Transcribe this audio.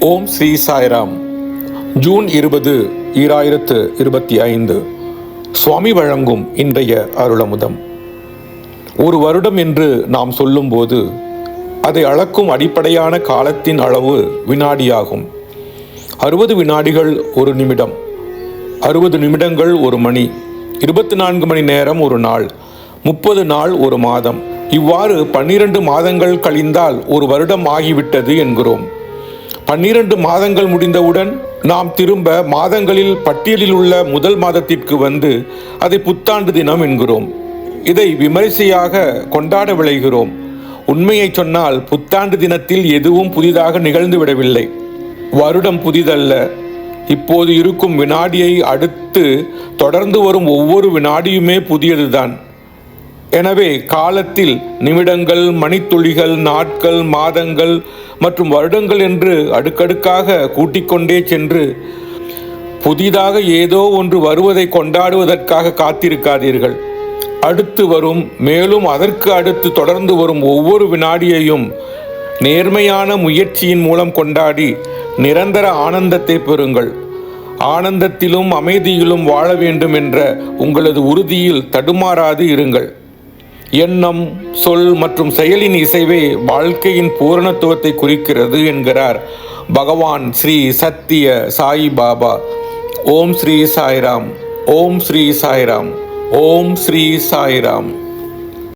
ஓம் Sri Sairam. June இருபது ஈராயிரத்து இருபத்தி ஐந்து சுவாமி வழங்கும் இன்றைய அருளமுதம். ஒரு வருடம் என்று நாம் சொல்லும்போது அதை அளக்கும் அடிப்படையான காலத்தின் அளவு வினாடியாகும். அறுபது வினாடிகள் ஒரு நிமிடம். அறுபது நிமிடங்கள் ஒரு மணி. இருபத்தி நான்கு மணி நேரம் ஒரு நாள். முப்பது நாள் ஒரு மாதம். இவ்வாறு பன்னிரண்டு மாதங்கள் கழிந்தால் ஒரு வருடம் ஆகிவிட்டது என்கிறோம். பன்னிரண்டு மாதங்கள் முடிந்தவுடன் நாம் திரும்ப மாதங்களில் பட்டியலில் உள்ள முதல் மாதத்திற்கு வந்து அதை புத்தாண்டு தினம் என்கிறோம். இதை விமரிசையாக கொண்டாட விளைகிறோம். உண்மையை சொன்னால் புத்தாண்டு தினத்தில் எதுவும் புதிதாக நிகழ்ந்து விடவில்லை. வருடம் புதிதல்ல. இப்போது இருக்கும் வினாடியை அடுத்து தொடர்ந்து வரும் ஒவ்வொரு வினாடியுமே புதியதுதான். எனவே காலத்தில் நிமிடங்கள் மணித்துளிகள் நாட்கள் மாதங்கள் மற்றும் வருடங்கள் என்று அடுக்கடுக்காக கூட்டிக்கொண்டே சென்று புதிதாக ஏதோ ஒன்று வருவதை கொண்டாடுவதற்காக காத்திருக்காதீர்கள். அடுத்து வரும் மேலும் அதற்கு அடுத்து தொடர்ந்து வரும் ஒவ்வொரு வினாடியையும் நேர்மையான முயற்சியின் மூலம் கொண்டாடி நிரந்தர ஆனந்தத்தை பெறுங்கள். ஆனந்தத்திலும் அமைதியிலும் வாழ வேண்டும் என்ற உங்களது உறுதியில் தடுமாறாது இருங்கள். எண்ணம் சொல் மற்றும் செயலின் இசைவே வாழ்க்கையின் பூரணத்துவத்தை குறிக்கிறது என்கிறார். பகவான் ஸ்ரீ சத்திய சாய் பாபா. ஓம் ஸ்ரீ சாய்ராம். ஓம் ஸ்ரீ சாய்ராம். ஓம் ஸ்ரீ சாய்ராம்.